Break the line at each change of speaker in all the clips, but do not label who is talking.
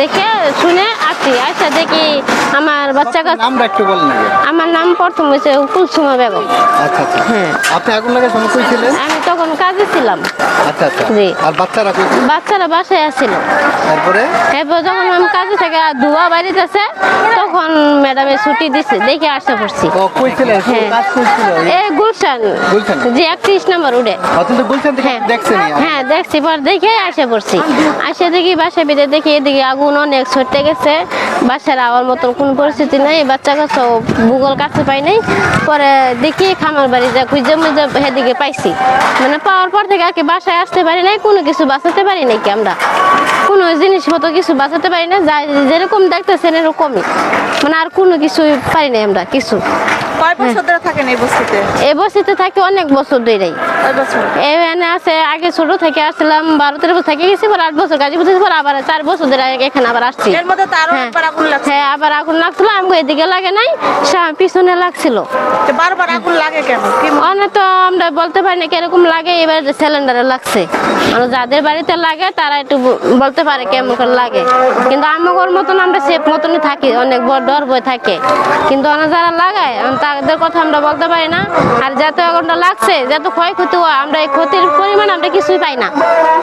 দেখে শুনে আসি। আচ্ছা দেখি আমার বাচ্চা কাছে
নামটা একটু বলেন।
আমার নাম প্রথম হয়েছে কুলসুমা বেগম।
আচ্ছা আচ্ছা।
হ্যাঁ।
আপনি আগুন লাগে সময় কইছিলেন
আমি তখন কাজে ছিলাম।
আচ্ছা আচ্ছা।
জি।
আর বাচ্চারা কইছিল
বাচ্চারা বাসায় আসছিল
তারপরে?
এরপর যখন আমি কাজে থেকে ধোয়া বাড়িতেছে তখন ম্যাডামে ছুটি দিছে দেখে আসতে পড়ছি
ও কইছিলেন কোন
হ্যাঁ।
কাজ কইছিল
এ গুলশান।
গুলশান?
জি একত্রিশ নম্বর উঠে
অত্যন্ত গুলশান থেকে
হ্যাঁ।
দেখছেন
হ্যাঁ দেখছি। পর দেখে আসে পড়ছি আসে দেখি বাসা বেঁধে দেখি এদিকে আগুন অনেক ছড়তে গেছে। বাসার আওয়ার মতন কোনো পরিস্থিতি নাই, বাচ্চা কাছে ভূগোল কাছে পাই নাই। পরে দেখি খামার বাড়ি যা, খুঁজে মুজে সেদিকে পাইছি। মানে পাওয়ার পর থেকে আর কি বাসায় আসতে পারি নাই, কোনো কিছু বাঁচাতে পারি নাই কি আমরা। কোনো জিনিসপত্র কিছু বাঁচাতে পারি না যা যেরকম দেখতেছেন এরকমই। মানে আর কোনো কিছুই পারি নাই আমরা, কিছু।
কয় বছর ধরে থাকেন এই বস্তিতে?
এ বসিতে থাকি অনেক বছর ধরেই।
কয়
এখানে আছে আগে ছোট থেকে বারো তেরো বছর থেকে গেছি পর আট বছর গাজীপুর থেকে পর আবার চার বছর ধরে এখানে আবার আসছি।
এর মধ্যে তো
হ্যাঁ।
একবার আগুন লাগছে।
হ্যাঁ আবার আগুন লাগছিল আমাকে এদিকে লাগে নাই পিছনে লাগছিল।
তো বারবার আগুন লাগে কেন?
অনেক তো আমরা বলতে পারি না কীরকম লাগে এবার সিলিন্ডারে লাগছে। মানে যাদের বাড়িতে লাগে তারা একটু বলতে পারে কেমন করে লাগে। কিন্তু আমার মতন আমরা সেফ মতনই থাকি অনেক বড় ডর বই থাকে। কিন্তু অনেক যারা লাগায় তাদের কথা আমরা বলতে পারি না। আর যত আগুনটা লাগছে, যত ক্ষয়ক্ষতি হয় আমরা এই ক্ষতির পরিমাণ আমরা কিছুই পাই না।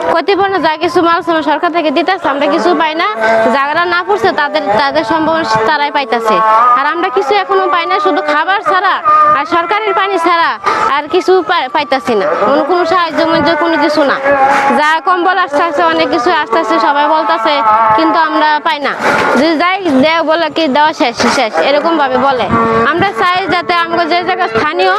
ক্ষতিপূর্ণ যা কিছু মাল সরকার থেকে দিতেছে, আমরা কিছু পাই না। যারা না পড়ছে তাদের তাদের সম্ভাবনা তারাই পাইতেছে। আর আমরা কিছু এখনও পাই না, শুধু খাবার ছাড়া আর সরকারের পানি ছাড়া আর কিছু পাই- পাইতাছি না। অন্য কোনো সাহায্য মধ্যে কোনো কিছু না। যা কম্বল আসতে আসতে অনেক কিছু আসতে আসতে সবাই বলতেছে, কিন্তু আমরা পাই না। যদি যাই দেও বলে কি দেওয়া শেষ শেষ। এরকম ভাবে বলে। আমরা চাই যাতে আমরা যে জায়গা স্থানীয়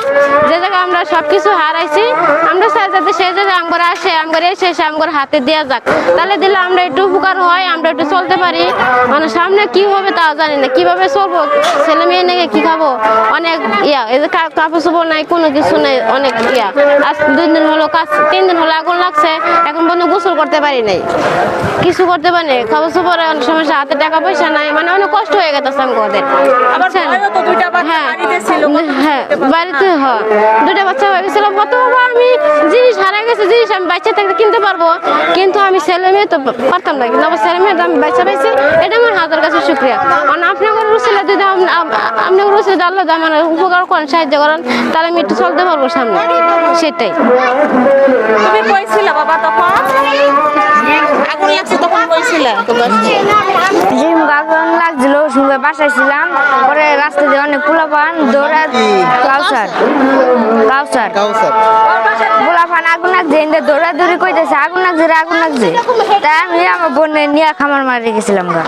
যে জায়গায় আমরা সব কিছু হারাইছি আমরা চাই যাতে সেই জায়গায় আমরা আসে আমরা এসে এসে আমার হাতে দেওয়া যাক। তাহলে দিলে আমরা একটু উপকার হয় আমরা একটু চলতে পারি। মানে সামনে কি হবে তাও জানি না। কীভাবে চলবো? ছেলে মেয়ে নাকি কি খাব? অনেক ইয়া এই যে কাপড় চোপড় নাই কোনো কিছু নাই অনেক ইয়া। আজ দুই দিন হলো কাজ তিন দিন হলো আগুন লাগছে এখন পর্যন্ত গোসল করতে পারি নাই। কিছু করতে পারি নাই। কাপড় চোপড়ে অনেক সমস্যা হাতে টাকা পয়সা নাই মানে অনেক কষ্ট হয়ে গেছে আমাদের।
আবার
হ্যাঁ।
ছিল,
হ্যাঁ বাড়িতে হয়। দুটা বাচ্চা হয়ে গেছিল। কত আমি জিনিস হারা গেছে জিনিস আমি বাচ্চা থাকতে কিনতে পারব। কিন্তু আমি ছেলে মেয়ে তো পারতাম না কিন্তু আমার ছেলে মেয়ে তো আমি বাচ্চা পাইছি। এটা আমার হাতের কাছে শুক্রিয়া। কারণ আপনার রুসিলে যদি আপনার রুসিলে আল্লাহ আমার উপকার করেন সাহায্য করেন তাহলে আমি একটু চলতে পারব সামনে। সেটাই।
তুমি কইছিলা বাবা তখন? আগুন লাগছে তখন কইছিলা?
জিম গাজন লাগছিল। সঙ্গে বাসায় ছিলাম। পরে রাস্তা দিয়ে অনেক পোলাপান দৌড়া কাউসার। কাউসার।
কাউসার।
পোলাপান আগুন লাগছে এনে দৌড়াদৌড়ি কইতেছে আগুন লাগছে রে আগুন লাগছে। তাই আমি আমার বোনে নিয়ে খামার মারি গেছিলাম গা।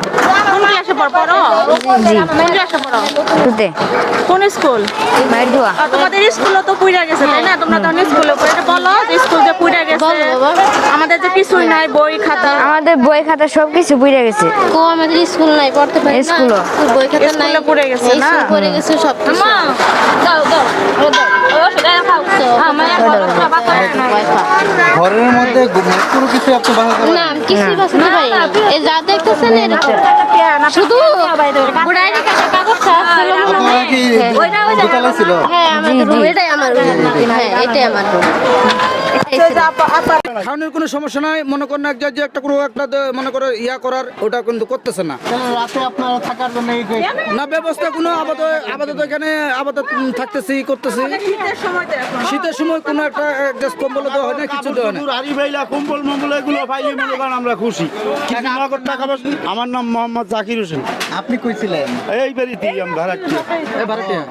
কোন ক্লাসে পড়ো?
জি
কোন ক্লাসে পড়ো?
তুতে।
কোন স্কুল? তোমাদের স্কুলও তো পুইরা গেছে তাই না? তোমরা তখন স্কুলে পড়ে। বলো স্কুল যে পুইরা গেছে। আমাদের যে কিছুই নাই বই খাতা।
আমাদের বই খাতা সব কিছু বুঝে গেছে।
কো আমাদের স্কুল নাই পড়তে পারি। স্কুল বই খাতা নাই
পড়ে গেছে না?
পড়ে গেছে সব কিছু
দাও দাও আমার
ঘরের মধ্যে মানে কোনো কিছু আপনি
না আমি কিছুই বাঁচাতে পারি এই যা দেখতেছেন এরকম শুধু বুড়াই কাগজটা ছিল মনে
আপনারা
হয়। হ্যাঁ রুম এটাই আমার হ্যাঁ এটাই আমার
খাওয়ানোর কোনো সমস্যা নাই মনে করেন এক যে একটা কোনো একটা মনে করে ইয়া করার ওটা কিন্তু করতেছে না।
রাতে আপনারা থাকার জন্য
না ব্যবস্থা কোনো আপাতত আপাতত এখানে আপাতত থাকতেছি করতেছি।
শীতের সময় তো এখন
শীতের সময় কোনো একটা গ্যাস কম্বল দেওয়া হয় না কিছু দেওয়া হয় না।
ভাইলা কম্বল মম্বল এগুলো পাইলে মনে করেন আমরা খুশি। কিছু টাকা পয়সা আমার নাম মোহাম্মদ জাকির হোসেন।
আপনি কইছিলেন
এই বাড়িতেই আমি
ভাড়াটিয়া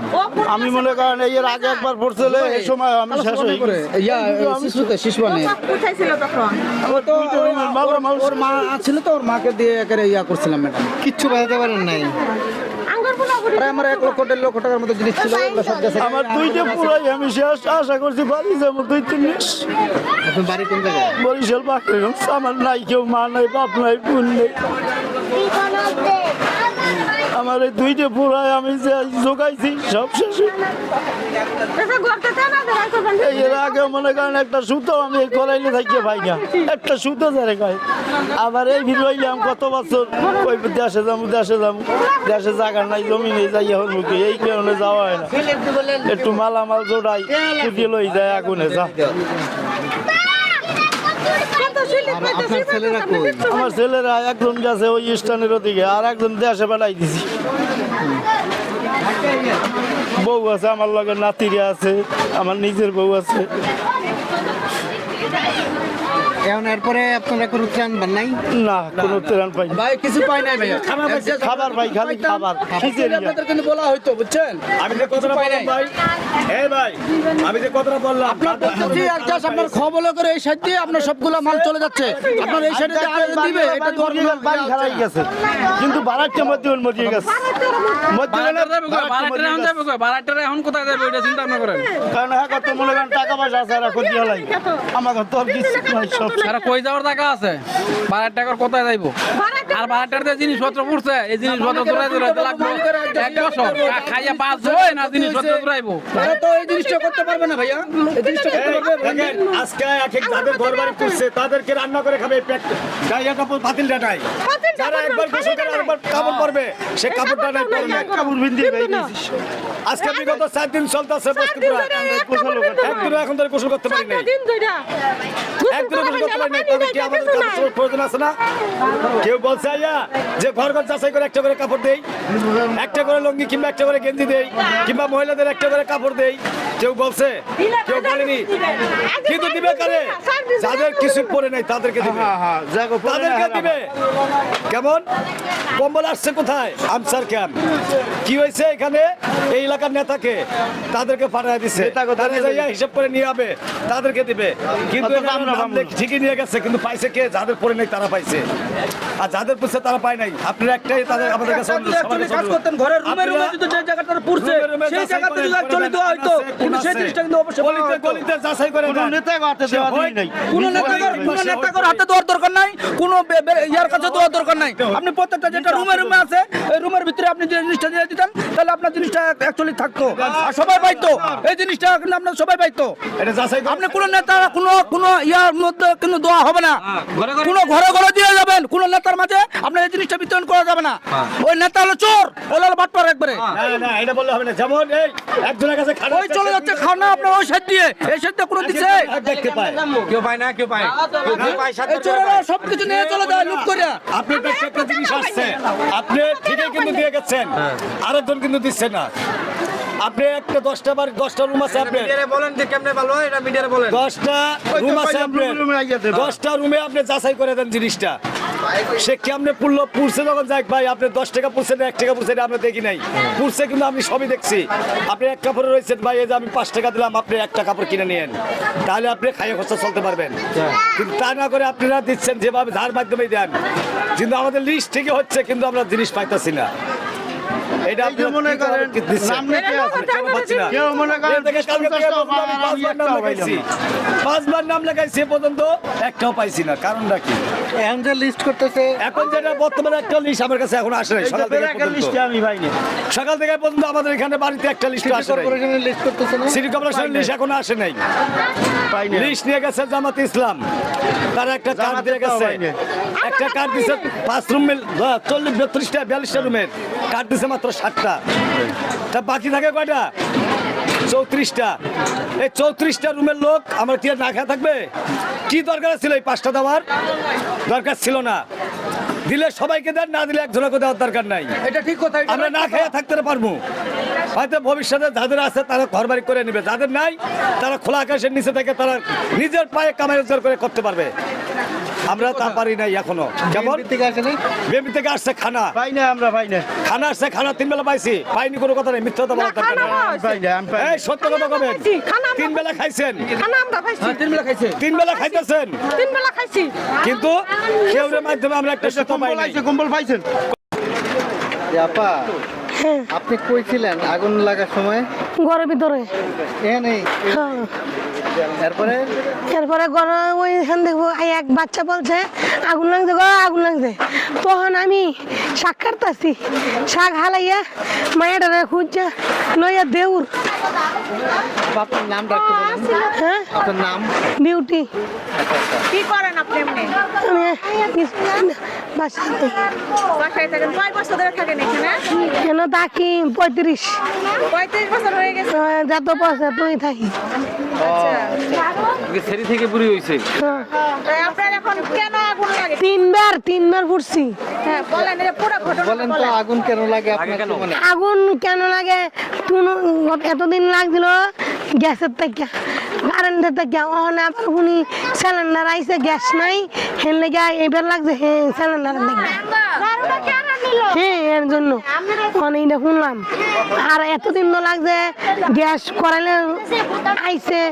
আমি মনে করেন এই এর আগে একবার পড়ছিল এই সময় আমি শেষ হয়ে
ইয়া শিশুতে শিশু মানে?
কোথায় ছিল তখন?
ও তো ওর- মা ছিল তো ওর মাকে দিয়ে একেবারে ইয়া করছিলাম ম্যাডাম।
কিচ্ছু বাজাতে পারেন নাই।
প্রায় আমার এক লক্ষ দেড় লক্ষ টাকার মতো জিনিস ছিল সব গেছে।
আমার দুইটা পুরাই আমি শেষ আশা করছি বাড়ি যাব দুই তিন মাস
আপনি বাড়ি কোন জায়গায়?
বরিশাল বাকি আমার নাই কেউ মা নাই বাপ নাই বোন নেই। আমার এই দুইটা পুরাই আমি যে জোগাইছি সব শেষ। এর আগে মনে করেন একটা সুতো আমি করাইলে থাকিয়ে পাই না। একটা সুতো ধরে গায়ে আবার এই ভিড় হইলাম কত বছর? ওই দেশে যাব দেশে যাব দেশে জায়গা নাই জমি নেই যাই এখন মুখে এই কারণে যাওয়া হয় না। একটু মালামাল জোড়াই কুটিয়ে লই যায় আগুনে যা।
আপনার ছেলেরা কই?
আমার ছেলেরা একজন গেছে ওই স্টানের ওদিকে আর একজন দেশে বেড়াই দিছি। বউ আছে আমার লগে নাতিরা আছে আমার নিজের বউ আছে।
এখন এরপরে আপনারা কোনো ত্রাণ পান নাই?
না কোনো ত্রাণ পাই
ভাই কিছু পাই নাই ভাইয়া।
খাবার পাই খালি খাবার। খিচুড়ি
আপনাদের কিন্তু বলা হয়তো বুঝছেন?
আমি যে কথাটা বললাম। ভাই এই ভাই আমি যে কথাটা বললাম
আপনার বলতেছি আর আপনার খবর করে এই সাইড দিয়ে আপনার সবগুলো মাল চলে যাচ্ছে। আপনার এই সাইডে যে আরেকজন দিবে এটা তো
বাড়ি গেছে, বাড়ি খারাই গেছে। কিন্তু বারাকটা মধ্যে ওর মরিয়ে গেছে। মধ্যে
এখন কোথায় যাবে ওইটা চিন্তা ভাবনা করেন?
কারণ হ্যাঁ কত মনে করেন টাকা পয়সা আছে আমাকে তোর কিছু নাই সব
আর কই যাওয়ার টাকা আছে বারো টাকার কোথায় যাইবো আর বারো টাকার যে জিনিসপত্র পড়ছে এই জিনিসপত্র দৌড়াই দৌড়াইতে লাগবে এক বছর খাইয়া পাঁচ হয় না জিনিসপত্র দৌড়াইবো
তারা তো এই জিনিসটা করতে পারবে না ভাইয়া এই জিনিসটা করতে পারবে
দেখেন আজকে এক এক যাদের ঘর বাড়ি করছে তাদেরকে রান্না করে খাবে পেট গাইয়া কাপড় বাতিল ডাটাই যারা একবার গোসল করে আরেকবার কাপড় পরবে সে কাপড়টা নাই পরে নাই
কাপড় বিন্দি গাইছিস
আজকে বিগত সাত দিন চলতেছে একদিন এখন ধরে গোসল করতে পারি নাই। একদিন গোসল করতে পারি তবে কি আমাদের প্রয়োজন আছে না? কেউ বলছে আইয়া যে ঘর ঘর যাচাই করে একটা করে কাপড় দেই। একটা করে লুঙ্গি কিংবা একটা করে গেঞ্জি দেই কিংবা মহিলাদের একটা করে কাপড় দেই। কেউ বলছে কেউ বলেনি। কিন্তু দিবে কারে? যাদের কিছু পরে নাই তাদেরকে দিবে।
হ্যাঁ হ্যাঁ
তাদেরকে দিবে। কেমন? কম্বল আসছে কোথায়? আমসার ক্যাম্প। কি হয়েছে এখানে? এই এলাকার নেতাকে তাদেরকে পাঠায় দিছে। হিসাব করে নিয়ে যাবে। তাদেরকে দিবে। কিন্তু ঠিকই নিয়ে গেছে কিন্তু পাইছে কে? যাদের পরে নেই তারা পাইছে। আর যাদের পুষছে তারা পায় নাই। আপনারা একটাই তাদের আমাদের কাছে
কাজ করতেন ঘরের রুমে রুমে যদি যে জায়গাটা পড়ছে সেই
করেন,
যদি দেওয়া হয়তো কিন্তু সেই জিনিসটা কিন্তু অবশ্যই
গলিতে গলিতে যাচাই করে
কোনো
দেন।
হাতে দেওয়া নাই
কোন নেতাকর কোন নেতাকর হাতে দেওয়ার দরকার নাই কোন বে- বে- ইয়ার কাছে দেওয়ার দরকার নাই। আপনি প্রত্যেকটা যেটা রুমে রুমে আছে এই রুমের ভিতরে আপনি যে জিনিসটা দিয়ে দিতেন তাহলে আপনার জিনিসটা অ্যাকচুয়ালি থাকতো। আর সবাই পাইতো। এই জিনিসটা কিন্তু আপনার সবাই পাইতো।
এটা যাচাই
আপনি কোন নেতা কোন কোন ইয়ার মধ্যে কিন্তু দেওয়া হবে না। কোন ঘরে ঘরে দিয়ে যাবেন। কোন নেতার মাঝে আপনার এই জিনিসটা বিতরণ করা যাবে না। ওই নেতা হলো চোর। ওই হলো বাটপার একবারে।
না না এটা বললে হবে না। যেমন এই একজনের কাছে
ওই চলে যাচ্ছে খানা আপনার ওই সাইড দিয়ে। এই সাইড দিয়ে কোনো দিচ্ছে
দেখতে পায়
কেউ পায়। না কেউ পায়
এই চোরেরা সবকিছু নিয়ে চলে যায় লুট করিয়া
আপনি তো একটা জিনিস আসছে। আপনি ঠিকই কিন্তু দিয়ে গেছেন। আরেকজন কিন্তু দিচ্ছে না। আপনি একটা দশটা বার দশটা রুম আছে আপনার।
বলেন যে কেমনে ভালো এটা মিডিয়ারে বলেন।
দশটা রুম আছে
আইয়া
দশটা রুমে আপনি যাচাই করে দেন জিনিসটা। সে কেমনে পুরলো পুরছে যখন যাক ভাই আপনি দশ টাকা পুরছে না এক টাকা পুরছে আমরা দেখি নাই। পুরছে কিন্তু আমি সবই দেখছি। আপনি এক কাপড়ে রয়েছেন ভাই এই যে আমি পাঁচ টাকা দিলাম আপনি একটা কাপড় কিনে নিয়েন। তাহলে আপনি খাইয়ে খরচা চলতে পারবেন। কিন্তু তা না করে আপনারা দিচ্ছেন যেভাবে ধার মাধ্যমে দেন। কিন্তু আমাদের লিস্ট ঠিকই হচ্ছে কিন্তু আমরা জিনিস পাইতাছি না। এটা
মনে করেন
কি?
আছে। কেউ মনে করেন
পাঁচবার নাম পর্যন্ত একটাও পাইছি না। কারণটা কি?
এখন যে লিস্ট করতেছে
এখন যেটা বর্তমানে একটা লিস্ট আমার কাছে এখন আসে নাই সকাল থেকে পর্যন্ত।
আমি পাই
সকাল থেকে পর্যন্ত আমাদের এখানে বাড়িতে একটা লিস্ট আসে
কর্পোরেশনের লিস্ট করতেছে না?
সিটি কর্পোরেশনের লিস্ট এখনও আসে নাই। লিস্ট নিয়ে গেছে জামাত ইসলাম। তারা একটা কার্ড দিয়ে গেছে। একটা কার্ড দিছে পাঁচ রুম চল্লিশ বত্রিশটা বিয়াল্লিশটা রুমের কার্ড দিছে মাত্র ষাটটা তা বাকি থাকে কয়টা? চৌত্রিশটা। এই চৌত্রিশটা রুমের লোক আমার কি আর না খেয়ে থাকবে? কি দরকার ছিল এই পাঁচটা দেওয়ার দরকার ছিল না। দিলে সবাইকে দেন না দিলে একজনকে দেওয়ার দরকার নাই।
এটা ঠিক কথা
আমরা না খেয়ে থাকতে পারব। হয়তো ভবিষ্যতে যাদের আছে তারা ঘর বাড়ি করে নেবে যাদের নাই তারা খোলা আকাশের নিচে থেকে তারা নিজের পায়ে কামাই রোজগার করে করতে পারবে। আমরা তা পারি নাই এখনও। কেমন
থেকে আসে
বিএমপি থেকে আসছে খানা।
পাই না আমরা পাই না
খানা আসছে খানা তিন বেলা পাইছি। পাইনি কোনো কথা নেই মিথ্যা কথা বলার দরকার
পাই না আমি পাই না।
এই সত্য কথা কবেন তিন বেলা খাইছেন।
হ্যাঁ, তিন বেলা খাইছে
তিন বেলা খাইতেছেন।
তিন বেলা খাইছি।
কিন্তু কেউরের মাধ্যমে আমরা একটা সত্য পাই
কম্বল পাইছেন।
আপা আপনি কই ছিলেন? আগুন লাগার সময়?
ঘরের ভিতরে।
এখানে
হ্যাঁ।
এরপরে?
এরপরে ঘরে ওইখান দেখব এক বাচ্চা বলছে আগুন লাগছে গো আগুন লাগছে। তখন আমি শাক কাটতাছি শাক হালাইয়া মায়াটারে খুঁজছে লইয়া দেউর।
আপনার নাম ডাকতে
হ্যাঁ?
আপনার নাম?
বিউটি।
কি করেন আপনি এমনি?
আমি কিছু জানি না। বাসাতে
বাসায় থাকেন। কয় বছর ধরে থাকেন এখানে?
কেন থাকি পঁয়ত্রিশ।
পঁয়ত্রিশ বছর হয়ে গেছে।
যত পয়সা তুই থাকি।
সেরি থেকে বুড়ি হয়েছে
হ্যাঁ।
আপনার এখন কেন আগুন লাগে?
তিনবার তিনবার ফুটছি।
হ্যাঁ বলেন পুরো ঘটনা
বলেন তো আগুন কেন লাগে মনে
আগুন কেন লাগে? এতদিন লাগছিল গ্যাসের থেকে কারেন্টের থেকে ওখানে আবার শুনি সিলিন্ডার আইসে গ্যাস নাই। হেন লেগে এবার লাগছে হ্যাঁ সিলিন্ডারের লেগে হ্যাঁ এর জন্য? মানে এটা শুনলাম। আর এতদিন তো লাগছে গ্যাস করালে আইসে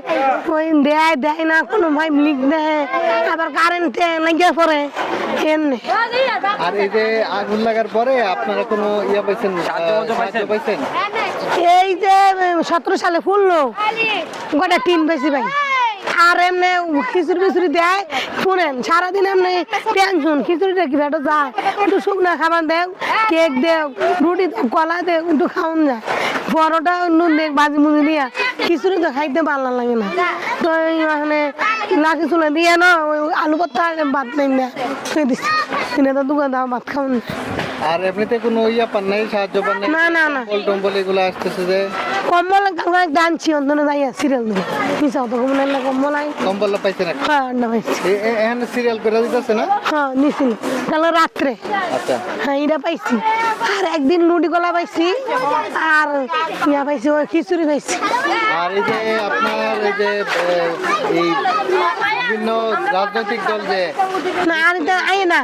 ওই দেয় দেয় না কোনো ভাই লিক দেয় আবার কারেন্টে লাগিয়ে পড়ে। এমনি
আর এই যে আগুন লাগার পরে আপনারা কোনো ইয়া পাইছেন সাহায্য পাইছেন?
এই যে সতেরো সালে ফুললো। গোটা টিন বেশি ভাই। আর এমনি খিচুড়ি ফিচুড়ি দেয়। শুনেন, সারাদিন এমনি টেনশন খিচুড়িটা কি ভেটো যায়? একটু শুকনো খাবার দেও কেক দেও, রুটি কলা দেও, একটু খাওয়ান যায়। পরোটা, নুন দেখ বাজি মুজি দিয়া খিচুড়ি তো খাইতে ভালো লাগে না। তো মানে লাঠি চুলে দিয়ে না, ওই আলু আর ভাত নেই না। দিছি? তো দোকান দাও, ভাত খাওয়ান।
আর এমনিতে কোনো ইয়া পান নাই সাহায্য পান নাই?
না না না।
কম্বল টম্বল এগুলো আসতেছে যে?
কম্বল কালকে দানছি অন্তনে যাইয়া সিরিয়াল দিলে পিছা তো কমলে না কম্বল আই
কম্বল পাইছেন একটা?
হ্যাঁ না পাইছি।
এ- এ- সিরিয়াল করে দিতেছে না?
হ্যাঁ নিছিল। কালকে রাত্রে।
আচ্ছা।
হ্যাঁ এটা পাইছি। আর একদিন লুডি কলা পাইছি আর ইয়া পাইছি ওই খিচুড়ি পাইছি।
আর এই যে আপনার এই যে এই বিভিন্ন রাজনৈতিক দল যে
না আর এটা আই না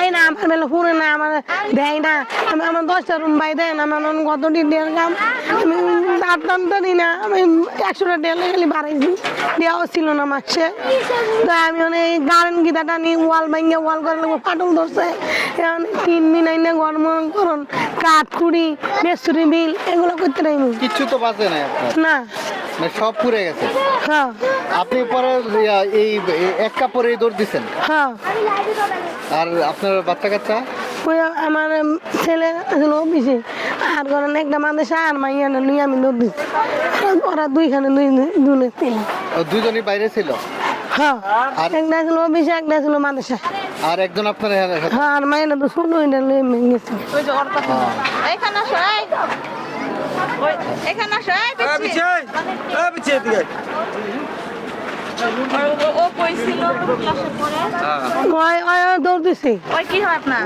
আই না আমার বেলা শুনে না আমার দেয় না। আমি আমার দশটা রুম বাই দেয় না আমার অন্য কত ডিটেল কাম। আমি তার টানতে দিই না আমি একশোটা ডেলে গেলে বাড়াইছি দেওয়া ছিল না মাসে তো আমি অনেক গার্ডেন গীতা টানি ওয়াল ভাঙ্গে ওয়াল করে লাগবো ফাটল ধরছে। এখন তিন মিনাই না গরম করুন কাঠ কুড়ি মেসুরি বিল এগুলো করতে নাই
কিচ্ছু তো বাঁচে আপনার।
না।
মানে সব পুড়ে গেছে।
হ্যাঁ।
আপনি পরে এই এক কাপড়ে দৌড় দিচ্ছেন
হ্যাঁ।
আর আপনার বাচ্চা কাচ্চা?
আমার ছেলে ছিল অফিসে আর করেন একটা মানুষ আর মাইয়া না লুই আমি দুধ দিচ্ছি ওরা দুইখানে দুই তিন।
ও দুজনই বাইরে ছিল?
হ্যাঁ। একটা ছিল অফিসে একটা ছিল মানুষে।
আর একজন আপনার
হ্যাঁ আর মাইয়া তো শুনো এটা লুই গেছে।
এখানে আসো এখানে আসো। ও- কইছিল ক্লাসে পড়ে।
ওই ওই দৌড় দিছি?
ওই কি হয় আপনার?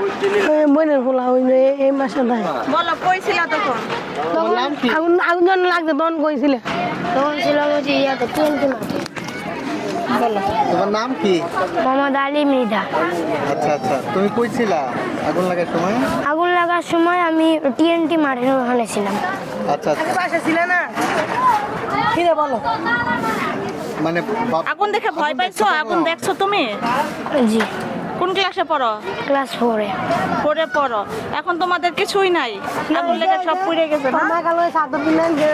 ওই বোনের ফোলা ওই এই মাসে দেয়
বলো কইছিল তখন?
তোমার নাম কি?
আগুন আগুন যখন লাগছে তখন কইছিলে।
তখন ছিলাম যে ইয়াতে টোয়েন্টি মাঠে
তোমার নাম কি?
মোহাম্মদ আলী মৃধা।
আচ্ছা আচ্ছা। তুমি আগুন লাগার সময়?
আগুন লাগার সময় আমি টিএনটি মাঠের ওখানে ছিলাম।
আচ্ছা আচ্ছা।
ছিলে না? কি বলো?
মানে বাপ-
আগুন দেখে ভয় পাইছো? আগুন দেখছ তুমি?
জি।
কোন ক্লাসে পড়ো?
ক্লাস ফোরে।
পড়ে পড়ো। এখন তোমাদের কিছুই নাই। আগুন লেগে সব পুড়ে গেছে না?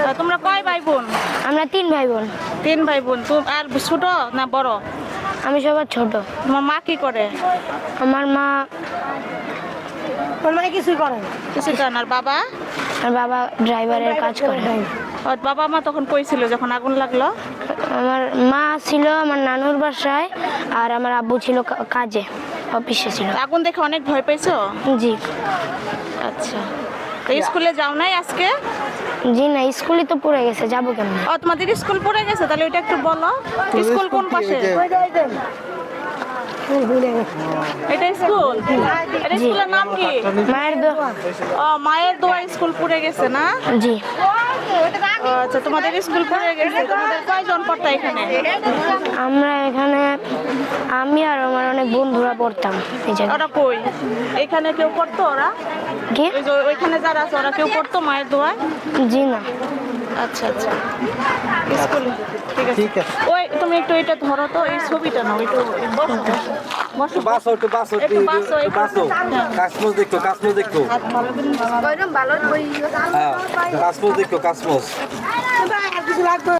তা তোমরা কয় ভাই বোন
আমরা তিন ভাই বোন
তিন ভাই বোন তুমি আর ছোট না বড়?
আমি সবার ছোট।
তোমার মা কি করে?
আমার মা
ওর মাই কিছুই করে না।
কিছু জান আর বাবা?
আর বাবা ড্রাইভারের কাজ করে।
ওর বাবা মা তখন কইছিল যখন আগুন লাগল?
আমার মা ছিল আমার নানুর বাসায় আর আমার আব্বু ছিল কাজে অফিসে ছিল।
এখন দেখে অনেক ভয় পেয়েছ?
জি।
আচ্ছা। তো স্কুলে যাও নাই আজকে?
জি না স্কুলই তো পড়ে গেছে যাব কেমন?
ও তোমাদের স্কুল পড়ে গেছে? তাহলে ওইটা একটু বলো। স্কুল কোন
কি?
এটা স্কুল? এটা স্কুলের নাম কি?
মায়ের দো
ও মায়ের দোয়া স্কুল পড়ে গেছে না?
জি।
আচ্ছা তোমাদের স্কুল পড়ে গেছে। তোমাদের কয়জন পড়তো এখানে?
আমরা এখানে আমি আর আমার অনেক বন্ধুরা পড়তাম
ওরা কই? এখানে কেউ পড়তো ওরা?
কি?
ওইখানে যারা আছে ওরা কেউ পড়তো মায়ের দোয়ায়?
জি না।
আচ্ছা আচ্ছা। স্কুলে ঠিক আছে। ওই তুমি একটু এটা ধরো তো এই ছবিটা না একটু বসো বসো।
বাসো একটু বাসো
একটু বাসো, একটু-
বাসো।
হ্যাঁ।
কাসমোস দেখতো কাসমোস
হাত ভালো করে
হ্যাঁ কাসমোস দেখো কাসমোস
কিছু লাগবে?